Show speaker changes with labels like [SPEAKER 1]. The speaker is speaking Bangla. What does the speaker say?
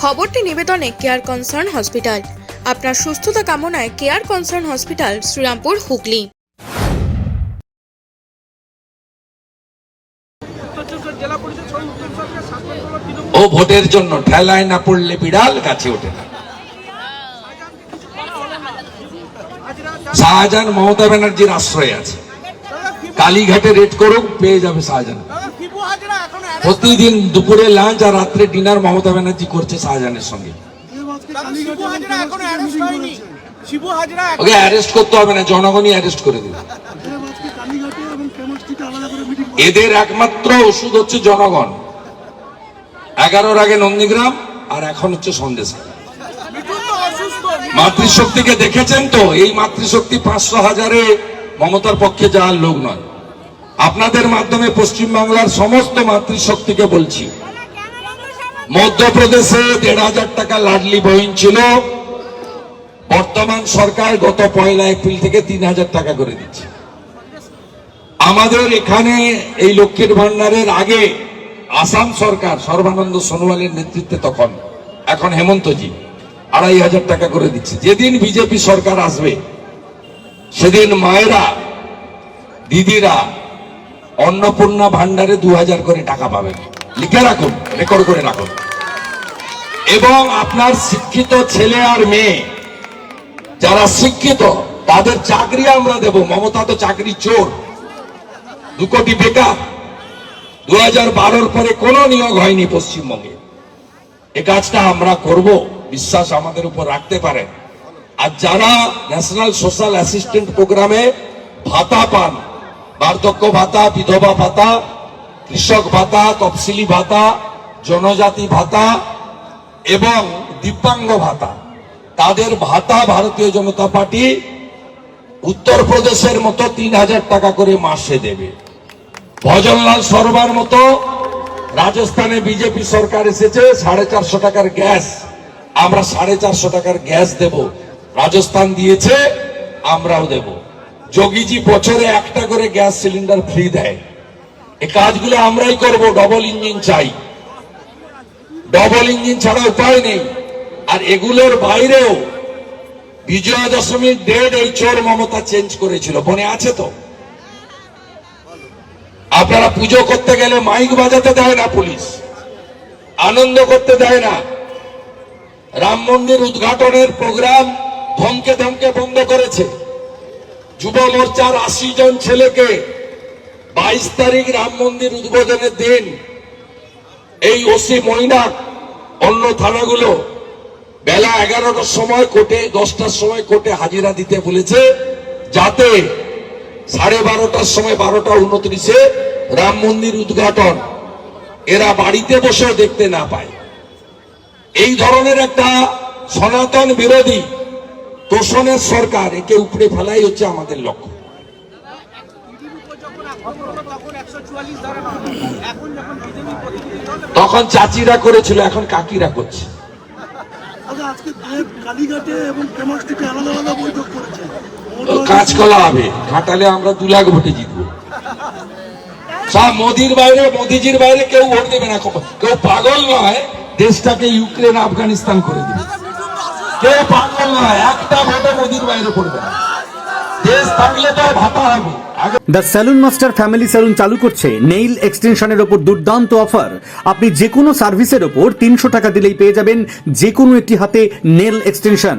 [SPEAKER 1] খবরটি নিবেদনে কেয়ার কনসার্ন হসপিটাল আপনার সুস্থতা কামনায় care concern hospital Srirampur, Hooghly.
[SPEAKER 2] ও ভোটের জন্য ঠেলায় না পড়লে বিড়াল গাছে ওঠে না। শাহজাহান মমতা ব্যানার্জির আশ্রয় আছে। কালীঘাটে রেড করুক, পেয়ে যাবে শাহজাহান
[SPEAKER 3] দাদা ফিবু হাজিরা এখন arrest-
[SPEAKER 2] প্রতিদিন দুপুরে লাঞ্চ আর রাত্রে ডিনার মমতা ব্যানার্জি করছে শাহজাহানের সঙ্গে। ওকে অ্যারেস্ট করতে হবে না, জনগণই অ্যারেস্ট করে দেবে। এদের একমাত্র ওষুধ হচ্ছে জনগণ। এগারোর আগে নন্দীগ্রাম আর এখন হচ্ছে সন্দেশ মাতৃশক্তিকে দেখেছেন তো? এই মাতৃশক্তি পাঁচশো হাজারে মমতার পক্ষে যাওয়ার লোক নয়। আপনাদের মাধ্যমে পশ্চিমবাংলার সমস্ত মাতৃশক্তিকে বলছি। মধ্যপ্রদেশে দেড় হাজার টাকা লাডলি বহিন ছিল। বর্তমান সরকার গত পয়লা এপ্রিল থেকে তিন হাজার টাকা করে দিচ্ছে। আমাদের এখানে এই লক্ষ্মীর ভান্ডারের আগে আসাম সরকার সর্বানন্দ সোনোয়ালের নেতৃত্বে তখন, এখন হেমন্তজি, আড়াই হাজার টাকা করে দিচ্ছে। যেদিন বিজেপি সরকার আসবে, সেদিন মায়েরা, দিদিরা অন্নপূর্ণা ভান্ডারে দু হাজার করে টাকা পাবেন। লিখে রাখুন রেকর্ড করে রাখুন। এবং আপনার শিক্ষিত ছেলে আর মেয়ে, যারা শিক্ষিত, তাদের চাকরি আমরা দেব। মমতা তো চাকরি চোর। দু কোটি বেকার। দু হাজার বারোর পরে কোনো নিয়োগ হয়নি পশ্চিমবঙ্গে। এ কাজটা আমরা করব, বিশ্বাস আমাদের উপর রাখতে পারেন। আর যারা ন্যাশনাল সোশ্যাল অ্যাসিস্ট্যান্ট প্রোগ্রামে ভাতা পান বার্ধক্য ভাতা, বিধবা ভাতা, কৃষক ভাতা, তফসিলি ভাতা, জনজাতি ভাতা এবং দিব্যাঙ্গ ভাতা। তাদের ভাতা ভারতীয় জনতা পার্টি উত্তরপ্রদেশের মতো তিন হাজার টাকা করে মাসে দেবে। ভজনলাল সরবার মতো রাজস্থানে বিজেপি সরকার এসেছে, সাড়ে চারশো টাকার গ্যাস। আমরা সাড়ে চারশো টাকার গ্যাস দেব। রাজস্থান দিয়েছে, আমরাও দেব। যোগীজি বছরে একটা করে গ্যাস সিলিন্ডার ফ্রি দেয়। এই কাজগুলো আমরাই করব ডবল ইঞ্জিন চাই। ডবল ইঞ্জিন ছাড়া উপায় নেই। আর এগুলোর বাইরেও বিজয়া দশমীর ডেট এই চোর মমতা চেঞ্জ করেছিল। মনে আছে তো? আপনারা পুজো করতে গেলে মাইক বাজাতে দেয় না পুলিশ। আনন্দ করতে দেয় না। রাম মন্দির উদ্ঘাটনের প্রোগ্রাম ধমকে ধমকে বন্ধ করেছে। যুব মোর্চার আশি জন ছেলেকে বাইশ তারিখ রাম মন্দির উদ্বোধনের দিন এই ওসি মৈনাক অন্য থানাগুলো বেলা এগারোটার সময় কোর্টে, দশটার সময় কোর্টে হাজিরা দিতে বলেছে যাতে সাড়ে বারোটার সময় বারোটা উনত্রিশে রাম মন্দির উদ্ঘাটন। এরা বাড়িতে বসেও দেখতে না পায়। এই ধরনের একটা সনাতন বিরোধী তোষণের সরকার একে উপড়ে ফেলাই হচ্ছে আমাদের লক্ষ্য।
[SPEAKER 3] তখন
[SPEAKER 2] চাচিরা করেছিল এখন কাকিরা করছে।
[SPEAKER 4] করেছে?
[SPEAKER 2] কাঁচকলা হবে ঘাটালে আমরা দু লাখ ভোটে জিতবো। সব মোদির বাইরে মোদিজির বাইরে কেউ ভোট দেবে না কেউ পাগল নয় দেশটাকে ইউক্রেন আফগানিস্তান করে দেবে। কেউ পাগল নয়, একটা ভোটে মোদির বাইরে পড়বে। দেশ থাকলে তো ভাতা হবে।
[SPEAKER 5] The salon master family saloon চালু করছে নেইল এক্সটেনশনের ওপর দুর্দান্ত অফার। আপনি যে কোনো সার্ভিসের ওপর তিনশো টাকা দিলেই পেয়ে যাবেন যে কোনো একটি হাতে নেল এক্সটেনশন।